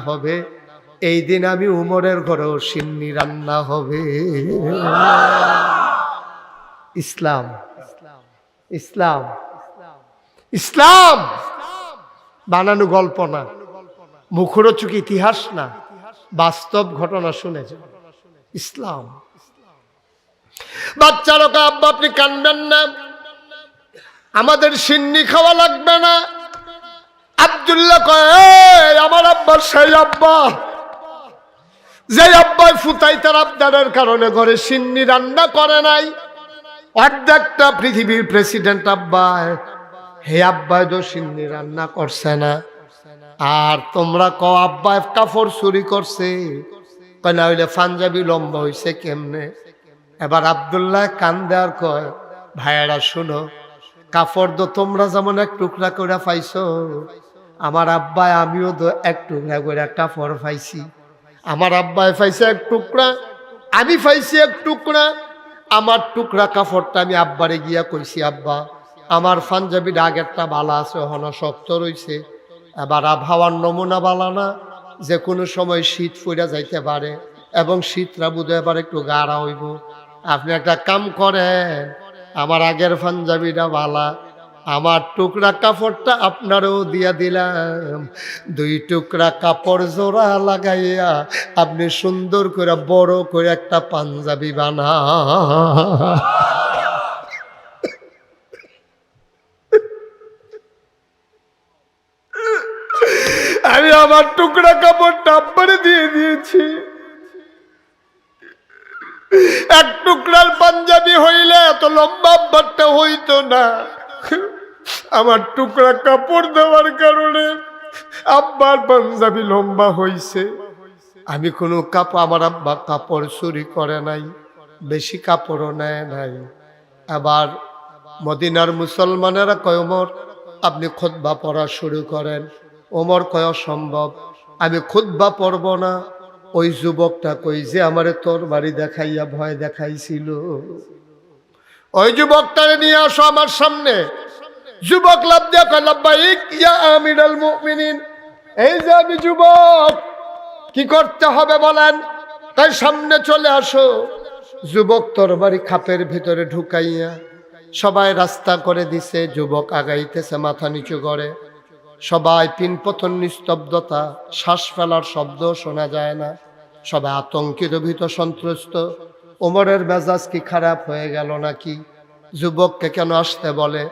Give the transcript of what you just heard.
হবে এই দিন আমি উমরের ঘরেও সিন্নি রান্না হবে। ইসলাম ইসলাম ইসলাম। বানানো গল্প না মুখরোচক ইতিহাস না বাস্তব ঘটনা শুনেছে। ইসলাম। বাচ্চারা কয়, আব্বা আপনি কানবেন না আমাদের সিন্নি খাওয়া লাগবে না। আব্দুল্লাহ কয় "এই, আমার আব্বা, সেই আব্বা। যে আব্বাই ফুতাই তার আবদারের কারণে ঘরে সিন্নি রান্না করে নাই। অর্ধেকটা পৃথিবীর প্রেসিডেন্ট আব্বাই। হে আব্বাই তো সিন্নি রান্না করছে না। আর তোমরা ক আব্বাই কাপড় চুরি করছে। কয়, না হইলে পাঞ্জাবি লম্বা হইছে কেমনে? এবার আবদুল্লাহ কান্দে আর কয়, ভাইয়েরা শুনো, কাপড় তো তোমরা যেমন এক টুকরা করে পাইছো আমার আব্বায় আমিও তো এক টুকরা করে কাপড় পাইছি আমার আব্বায় পাইছে এক টুকরা, আমি পাইছি এক টুকরা। আমার টুকরা কাপড়টা আমি আব্বারে গিয়া কইছি, আব্বা, আমার পাঞ্জাবির আগেরটা বালা আছে হন শক্ত রইছে। এবার আবহাওয়ার নমুনা বালা না যে কোনো সময় শীত ফুরা যাইতে পারে এবং শীতরা বুধ এবার একটু গাঢ়া হইব। আপনি একটা কাম করেন, আমার আগের পাঞ্জাবিটা বালা আমার টুকরা কাপড়টা আপনারও দিয়া দিলাম। দুই টুকরা কাপড় জোড়া লাগাইয়া আপনি সুন্দর করে বড় করে একটা পাঞ্জাবি বানা। আমি আমার টুকরা কাপড়টা আব্বারে দিয়ে দিয়েছি। এক টুকরার পাঞ্জাবি হইলে এত লম্বা আব্বারটা হইতো না। আমার টুকরা কাপড় দেওয়ার কারণে আব্বার পাঞ্জাবি লম্বা হইছে। আমি কোনো কাপড় আমার আব্বা কাপড় চুরি করে নাই, বেশি কাপড়ও নেয় নাই। আবার মদিনার মুসলমানেরা কয়, ওমর, আপনি খুদ্া পড়া শুরু করেন। ওমর কয় সম্ভব আমি খুদ্া পড়ব না। ওই যুবকটা কই যে আমারে তোর বাড়ি দেখাইয়া ভয় দেখাইছিল? ওই যুবকটারে নিয়ে আসো আমার সামনে। যুবক লাভ এই যে আমি যুবক, কি করতে হবে বলেন? তাই সামনে চলে আসো। যুবক তোর বাড়ি খাপের ভিতরে ঢুকাইয়া সবাই রাস্তা করে দিছে, যুবক আগাইতেছে মাথা নিচু করে। সবাই পিনপতন নিস্তব্ধতা, শ্বাস ফেলার শব্দ শোনা যায় না। সবাই আতঙ্কিত, ভীত, সন্ত্রস্ত। ওমরের মেজাজ কি খারাপ হয়ে গেল নাকি? যুবককে কেন আসতে বলে?